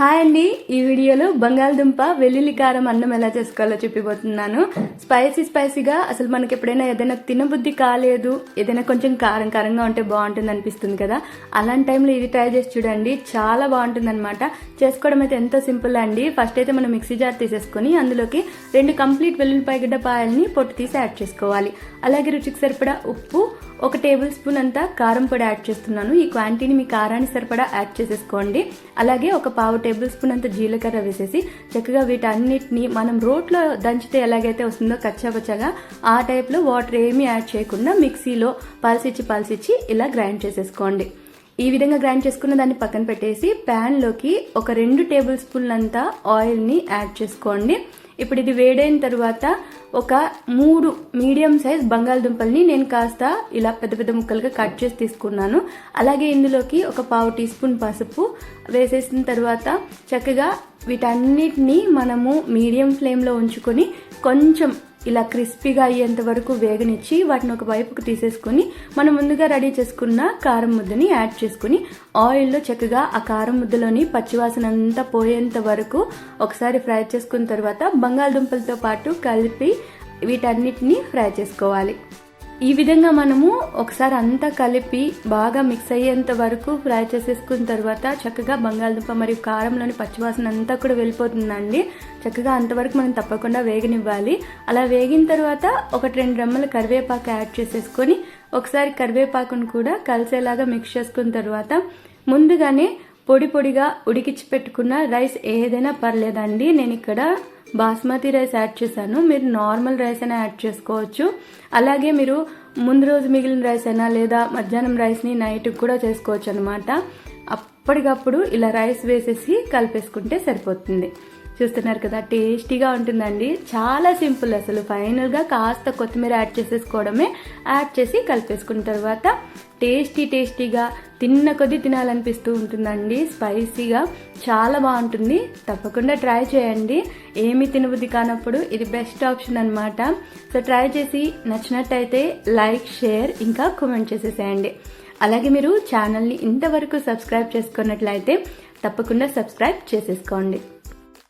Hi అండి. ఈ వీడియోలో బంగాళదుంప వెల్లుల్లి కారం అన్నం ఎలా చేసుకోవాలో చెప్పిపోతున్నాను స్పైసీ స్పైసీగా అసలు మనకి ఎప్పుడైనా ఏదైనా తినబుద్ధి కాలేదు ఏదైనా కొంచెం కారం కారంగా ఉంటే బాగుంటుంది అనిపిస్తుంది కదా. అలాంటి టైంలో ఇది ట్రై చేసి చూడండి. చాలా బాగుంటుంది అనమాట చేసుకోవడం అయితే ఎంతో సింపుల్ అండి. ఫస్ట్ అయితే మనం మిక్సీ జార్ తీసేసుకొని అందులోకి రెండు కంప్లీట్ వెల్లుల్లిపాయ గడ్డ పాయల్ని పొట్టు తీసి యాడ్ చేసుకోవాలి. అలాగే రుచికి సరిపడా ఉప్పు ఒక టేబుల్ స్పూన్ అంతా కారం పొడి యాడ్ చేస్తున్నాను. ఈ క్వాంటిటీని మీ కారాన్ని సరిపడా యాడ్ చేసేసుకోండి. అలాగే ఒక పావు టేబుల్ స్పూన్ అంత జీలకర్ర వేసేసి చక్కగా వీటన్నిటిని మనం రోట్లో దంచితే ఎలాగైతే వస్తుందో కచ్చాపచ్చగా ఆ టైప్లో వాటర్ ఏమీ యాడ్ చేయకుండా మిక్సీలో పలసిచ్చి పలసిచ్చి ఇలా గ్రైండ్ చేసేసుకోండి. ఈ విధంగా గ్రైండ్ చేసుకున్న దాన్ని పక్కన పెట్టేసి ప్యాన్లోకి ఒక రెండు టేబుల్ స్పూన్లంతా ఆయిల్ని యాడ్ చేసుకోండి. ఇప్పుడు ఇది వేడైన తర్వాత ఒక మూడు మీడియం సైజ్ బంగాళదుంపల్ని నేను కాస్త ఇలా పెద్ద పెద్ద ముక్కలుగా కట్ చేసి తీసుకున్నాను. అలాగే ఇందులోకి ఒక పావు టీ స్పూన్ పసుపు వేసేసిన తర్వాత చక్కగా వీటన్నిటిని మనము మీడియం ఫ్లేమ్లో ఉంచుకొని కొంచెం ఇలా క్రిస్పీగా అయ్యేంత వరకు వేగనిచ్చి వాటిని ఒక వైపుకు తీసేసుకొని మనం ముందుగా రెడీ చేసుకున్న కారం ముద్దని యాడ్ చేసుకుని ఆయిల్లో చక్కగా ఆ కారం ముద్దలోని పచ్చివాసన అంతా పోయేంత వరకు ఒకసారి ఫ్రై చేసుకున్న తర్వాత బంగాళదుంపలతో పాటు కలిపి వీటన్నిటిని ఫ్రై చేసుకోవాలి. ఈ విధంగా మనము ఒకసారి అంతా కలిపి బాగా మిక్స్ అయ్యేంత వరకు ఫ్రై చేసేసుకున్న తర్వాత చక్కగా బంగాళదుంప మరియు కారంలోని పచ్చివాసన అంతా కూడా వెళ్ళిపోతుందండి. చక్కగా అంతవరకు మనం తప్పకుండా వేగనివ్వాలి. అలా వేగిన తర్వాత ఒకటి రెండు రెమ్మల కరివేపాకు యాడ్ చేసేసుకొని ఒకసారి కరివేపాకును కూడా కలిసేలాగా మిక్స్ చేసుకున్న తర్వాత ముందుగానే పొడి పొడిగా ఉడికించి పెట్టుకున్న రైస్ ఏదైనా పర్లేదండి. నేను ఇక్కడ బాస్మతి రైస్ యాడ్ చేశాను. మీరు నార్మల్ రైస్ అయినా యాడ్ చేసుకోవచ్చు. అలాగే మీరు ముందు రోజు మిగిలిన రైస్ అయినా లేదా మధ్యాహ్నం రైస్ని నైట్ కూడా చేసుకోవచ్చు అనమాట అప్పటికప్పుడు ఇలా రైస్ వేసేసి కలిపేసుకుంటే సరిపోతుంది. చూస్తున్నారు కదా టేస్టీగా ఉంటుందండి. చాలా సింపుల్ అసలు. ఫైనల్గా కాస్త కొత్తిమీర యాడ్ చేసేసుకోవడమే. యాడ్ చేసి కలిపేసుకున్న తర్వాత టేస్టీ టేస్టీగా తిన్న కొద్దీ తినాలనిపిస్తూ ఉంటుందండి. స్పైసీగా చాలా బాగుంటుంది. తప్పకుండా ట్రై చేయండి. ఏమి తినబుద్ధి కానప్పుడు ఇది బెస్ట్ ఆప్షన్ అనమాట సో ట్రై చేసి నచ్చినట్టయితే లైక్ షేర్ ఇంకా కామెంట్ చేసేసేయండి. అలాగే మీరు ఛానల్ని ఇంతవరకు సబ్స్క్రైబ్ చేసుకున్నట్లయితే తప్పకుండా సబ్స్క్రైబ్ చేసేసుకోండి.